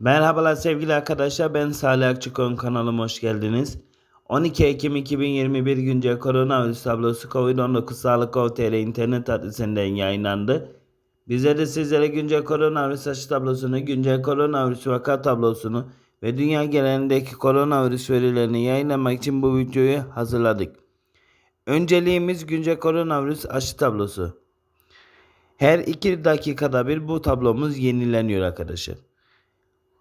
Merhabalar sevgili arkadaşlar ben Salih Akçıkon kanalıma hoş geldiniz. 12 Ekim 2021 güncel koronavirüs tablosu COVID-19 Sağlık Gov.tr internet adresinden yayınlandı. Bize de sizlere güncel koronavirüs aşı tablosunu, güncel koronavirüs vaka tablosunu ve dünya genelindeki koronavirüs verilerini yayınlamak için bu videoyu hazırladık. Önceliğimiz güncel koronavirüs aşı tablosu. Her 2 dakikada bir bu tablomuz yenileniyor arkadaşlar.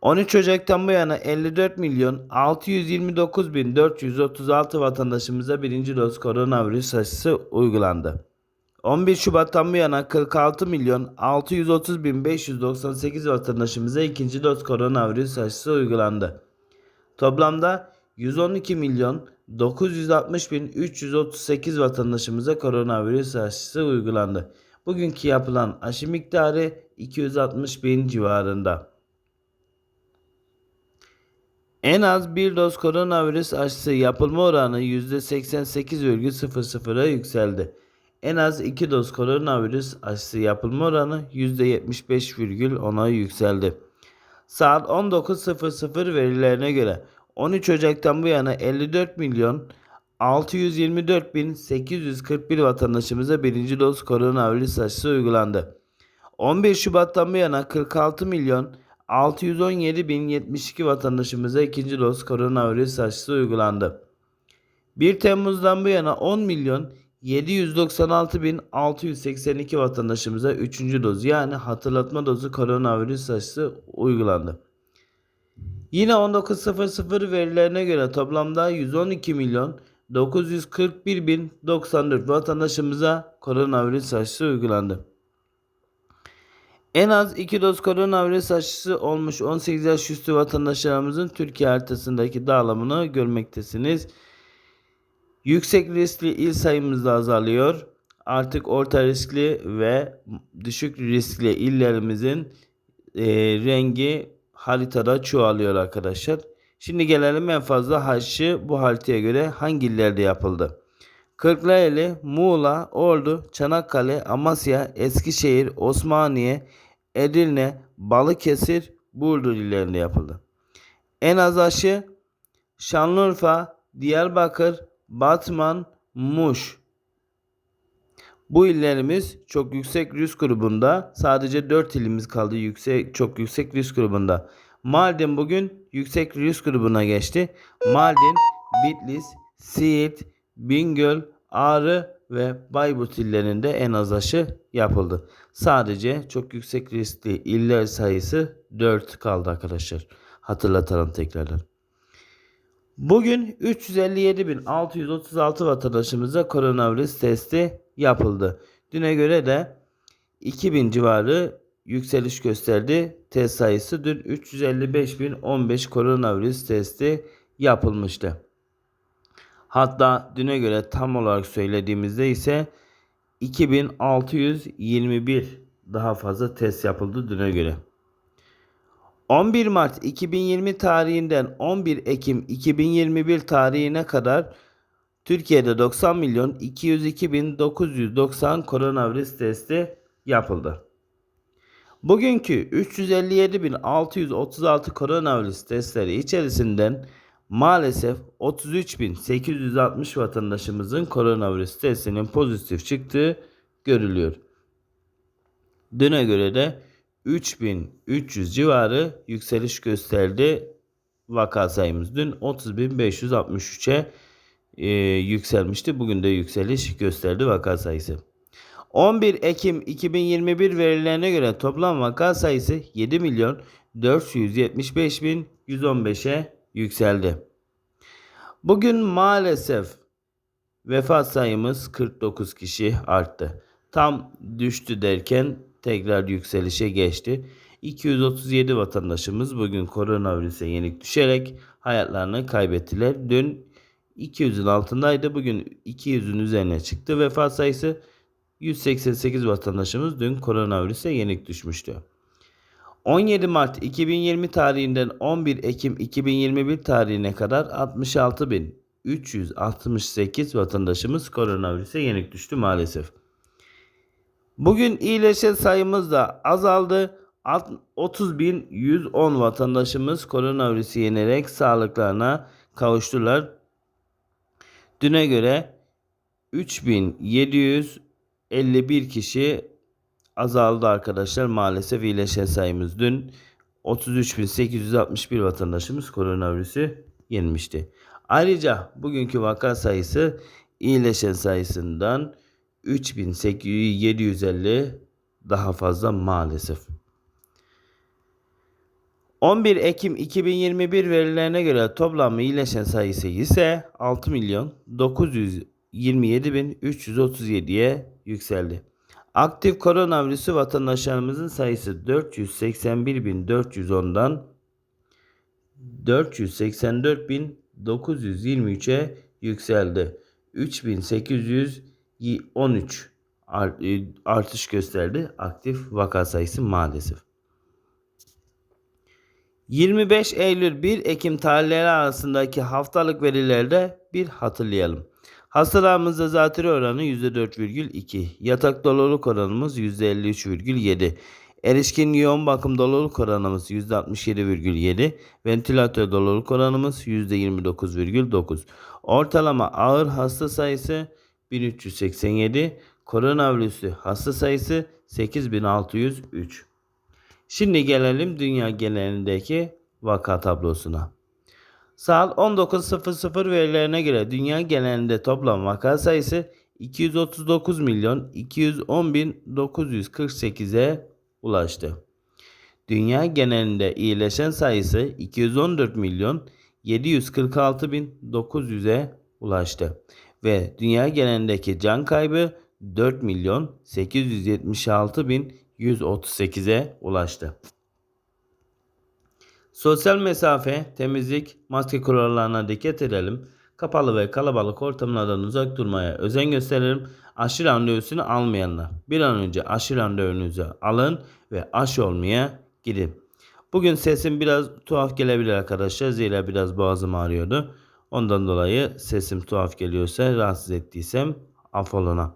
13 Ocak'tan bu yana 54 milyon 629 bin 436 vatandaşımıza birinci doz koronavirüs aşısı uygulandı. 11 Şubat'tan bu yana 46 milyon 630 bin 598 vatandaşımıza ikinci doz koronavirüs aşısı uygulandı. Toplamda 112 milyon 960 bin 338 vatandaşımıza koronavirüs aşısı uygulandı. Bugünkü yapılan aşı miktarı 260 bin civarında. En az bir doz koronavirüs aşısı yapılma oranı %88,00'a yükseldi. En az 2 doz koronavirüs aşısı yapılma oranı %75,10'a yükseldi. Saat 19.00 verilerine göre 13 Ocak'tan bu yana 54 milyon 624 bin 841 vatandaşımıza birinci doz koronavirüs aşısı uygulandı. 11 Şubat'tan bu yana 46 milyon 617.072 vatandaşımıza ikinci doz koronavirüs aşısı uygulandı. 1 Temmuz'dan bu yana 10 milyon 796.682 vatandaşımıza 3. doz yani hatırlatma dozu koronavirüs aşısı uygulandı. Yine 19.00 verilerine göre toplamda 112 milyon 941.094 vatandaşımıza koronavirüs aşısı uygulandı. En az 2 doz koronavirüs aşısı olmuş 18 yaş üstü vatandaşlarımızın Türkiye haritasındaki dağılımını görmektesiniz. Yüksek riskli il sayımız da azalıyor. Artık orta riskli ve düşük riskli illerimizin e, rengi haritada çoğalıyor arkadaşlar. Şimdi gelelim en fazla aşı bu haritaya göre hangi illerde yapıldı? Kırklareli, Muğla, Ordu, Çanakkale, Amasya, Eskişehir, Osmaniye, Edirne, Balıkesir, Burdur illerinde yapıldı. En az aşı Şanlıurfa, Diyarbakır, Batman, Muş. Bu illerimiz çok yüksek risk grubunda. Sadece 4 ilimiz kaldı yüksek çok yüksek risk grubunda. Mardin bugün yüksek risk grubuna geçti. Mardin, Bitlis, Siirt, Bingöl, Ağrı ve Bayburt illerinde en az aşı yapıldı. Sadece çok yüksek riskli iller sayısı 4 kaldı arkadaşlar. Hatırlatalım tekrardan. Bugün 357.636 vatandaşımıza koronavirüs testi yapıldı. Düne göre de 2000 civarı yükseliş gösterdi. Test sayısı dün 355.015 koronavirüs testi yapılmıştı. Hatta düne göre tam olarak söylediğimizde ise 2621 daha fazla test yapıldı düne göre. 11 Mart 2020 tarihinden 11 Ekim 2021 tarihine kadar Türkiye'de 90 milyon 202 bin 990 koronavirüs testi yapıldı. Bugünkü 357.636 koronavirüs testleri içerisinden maalesef 33.860 vatandaşımızın koronavirüs testinin pozitif çıktığı görülüyor. Düne göre de 3300 civarı yükseliş gösterdi vaka sayımız. Dün 30.563'e e, yükselmişti. Bugün de yükseliş gösterdi vaka sayısı. 11 Ekim 2021 verilerine göre toplam vaka sayısı 7 milyon 475 bin 115'e yükseldi. Bugün maalesef vefat sayımız 49 kişi arttı. Tam düştü derken tekrar yükselişe geçti. 237 vatandaşımız bugün koronavirüse yenik düşerek hayatlarını kaybettiler. Dün 200'ün altındaydı. Bugün 200'ün üzerine çıktı. Vefat sayısı 188 vatandaşımız dün koronavirüse yenik düşmüştü. 17 Mart 2020 tarihinden 11 Ekim 2021 tarihine kadar 66.368 vatandaşımız koronavirüse yenik düştü maalesef. Bugün iyileşen sayımız da azaldı. Alt- 30.110 vatandaşımız koronavirüsü yenerek sağlıklarına kavuştular. Düne göre 3751 kişi azaldı arkadaşlar. Maalesef iyileşen sayımız dün 33.861 vatandaşımız koronavirüsü yenmişti. Ayrıca bugünkü vaka sayısı iyileşen sayısından 3750 daha fazla maalesef. 11 Ekim 2021 verilerine göre toplam iyileşen sayısı ise 6 milyon 927 bin 337'ye yükseldi. Aktif koronavirüsü vatandaşlarımızın sayısı 481.410'dan 484.923'e yükseldi. 3813 art- e, artış gösterdi aktif vaka sayısı maalesef. 25 Eylül 1 Ekim tarihleri arasındaki haftalık verilerde bir hatırlayalım. Hastalarımızda zatürre oranı %4,2. Yatak doluluk oranımız %53,7. Erişkin yoğun bakım doluluk oranımız %67,7. Ventilatör doluluk oranımız %29,9. Ortalama ağır hasta sayısı 1387. Koronavirüsü hasta sayısı 8603. Şimdi gelelim dünya genelindeki vaka tablosuna. Saat 19.00 verilerine göre dünya genelinde toplam vaka sayısı 239 milyon 210 bin 948'e ulaştı. Dünya genelinde iyileşen sayısı 214 milyon 746 bin 900'e ulaştı. Ve dünya genelindeki can kaybı 4 milyon 876 bin 138'e ulaştı. Sosyal mesafe, temizlik, maske kurallarına dikkat edelim. Kapalı ve kalabalık ortamlardan uzak durmaya özen gösterelim. Aşı randevusunu almayanlar bir an önce aşı randevunuzu alın ve aşı olmaya gidin. Bugün sesim biraz tuhaf gelebilir arkadaşlar. Zira biraz boğazım ağrıyordu. Ondan dolayı sesim tuhaf geliyorsa rahatsız ettiysem affoluna.